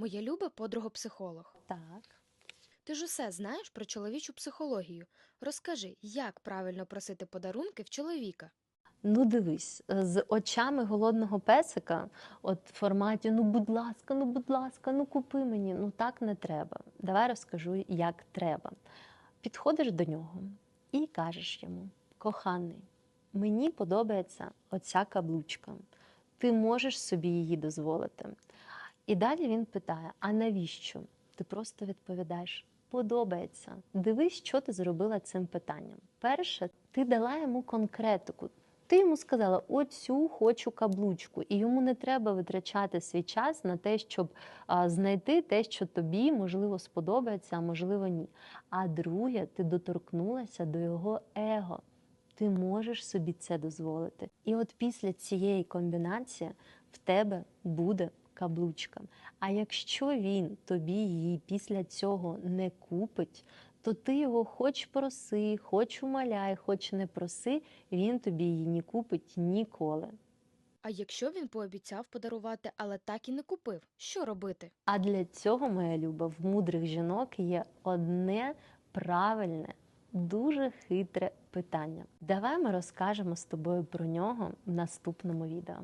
Моя люба подруга психолог. Так. Ти ж усе знаєш про чоловічу психологію. Розкажи, як правильно просити подарунки в чоловіка. Ну, дивись, з очами голодного песика, от в форматі ну, будь ласка, ну, будь ласка, ну купи мені. Ну так не треба. Давай розкажу, як треба. Підходиш до нього і кажеш йому: коханий, мені подобається оця каблучка. Ти можеш собі її дозволити. І далі він питає: а навіщо? Ти просто відповідаєш: подобається. Дивись, що ти зробила цим питанням. Перше, ти дала йому конкретику. Ти йому сказала, оцю хочу каблучку, і йому не треба витрачати свій час на те, щоб а, знайти те, що тобі можливо сподобається, а можливо ні. А друге, ти доторкнулася до його его. Ти можеш собі це дозволити. І от після цієї комбінації в тебе буде каблучка. А якщо він тобі її після цього не купить, то ти його хоч проси, хоч умоляй, хоч не проси, він тобі її не купить ніколи. А якщо він пообіцяв подарувати, але так і не купив, що робити? А для цього, моя люба, в мудрих жінок є одне правильне, дуже хитре питання. Давай ми розкажемо з тобою про нього в наступному відео.